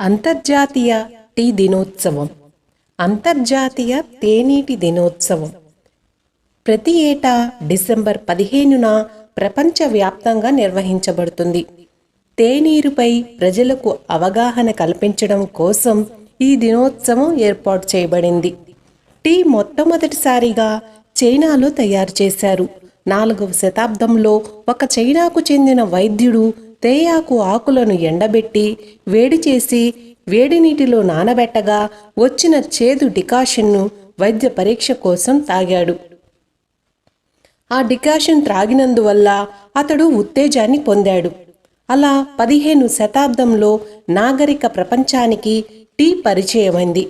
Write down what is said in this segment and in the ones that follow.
అంతర్జాతీయ టీ దినోత్సవం. అంతర్జాతీయ తేనీటి దినోత్సవం. ప్రతి ఏటా డిసెంబర్ పదిహేనున ప్రపంచవ్యాప్తంగా నిర్వహించబడుతుంది. తేనీరుపై ప్రజలకు అవగాహన కల్పించడం కోసం ఈ దినోత్సవం ఏర్పాటు చేయబడింది. టీ మొట్టమొదటిసారిగా చైనాలో తయారు చేశారు. నాలుగవ శతాబ్దంలో ఒక చైనాకు చెందిన వైద్యుడు తేయాకు ఆకులను ఎండబెట్టి వేడి చేసి వేడి నీటిలో నానబెట్టగా వచ్చిన చేదు డికాషన్ను వైద్య పరీక్ష కోసం తాగాడు. ఆ డికాషన్ త్రాగినందువల్ల అతడు ఉత్తేజాన్ని పొందాడు. అలా పదిహేను శతాబ్దంలో నాగరిక ప్రపంచానికి టీ పరిచయమైంది.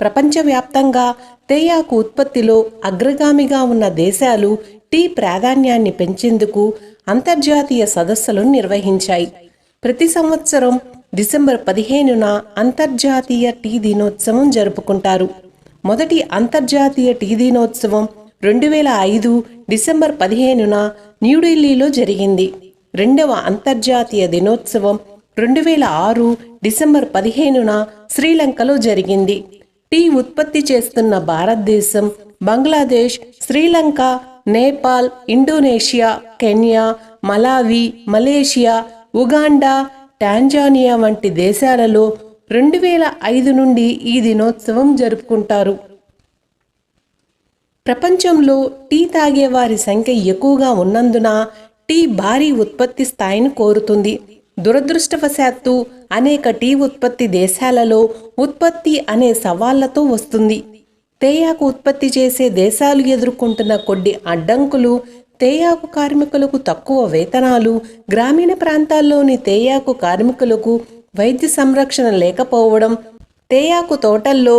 ప్రపంచవ్యాప్తంగా తేయాకు ఉత్పత్తిలో అగ్రగామిగా ఉన్న దేశాలు టీ ప్రాధాన్యాన్ని పెంచేందుకు అంతర్జాతీయ సదస్సులు నిర్వహించాయి. ప్రతి సంవత్సరం డిసెంబర్ పదిహేనున అంతర్జాతీయ టీ దినోత్సవం జరుపుకుంటారు. మొదటి అంతర్జాతీయ టీ దినోత్సవం రెండు వేల ఐదు డిసెంబర్ పదిహేనున న్యూఢిల్లీలో జరిగింది. రెండవ అంతర్జాతీయ దినోత్సవం రెండు వేల ఆరు డిసెంబర్ పదిహేనున శ్రీలంకలో జరిగింది. టీ ఉత్పత్తి చేస్తున్న భారతదేశం Bangladesh Sri Lanka Nepal Indonesia Kenya Malawi Malaysia Uganda Tanzania వంటి దేశాలలో రెండు వేల ఐదు నుండి ఈ దినోత్సవం జరుపుకుంటారు. ప్రపంచంలో టీ తాగే వారి సంఖ్య ఎక్కువగా ఉన్నందున టీ భారీ ఉత్పత్తి స్థాయిని కోరుతుంది. దురదృష్టవశాత్తు అనేక టీ ఉత్పత్తి దేశాలలో ఉత్పత్తి అనే సవాళ్ళతో వస్తుంది. తేయాకు ఉత్పత్తి చేసే దేశాలు ఎదుర్కొంటున్న కొన్ని అడ్డంకులు తేయాకు కార్మికులకు తక్కువ వేతనాలు గ్రామీణ ప్రాంతాల్లోని తేయాకు కార్మికులకు వైద్య సంరక్షణ లేకపోవడం తేయాకు తోటల్లో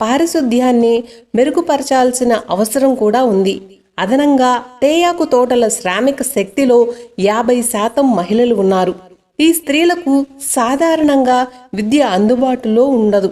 పారిశుద్ధ్యాన్ని మెరుగుపరచాల్సిన అవసరం కూడా ఉంది. అదనంగా తేయాకు తోటల శ్రామిక శక్తిలో యాభై శాతం మహిళలు ఉన్నారు. ఈ స్త్రీలకు సాధారణంగా విద్య అందుబాటులో ఉండదు.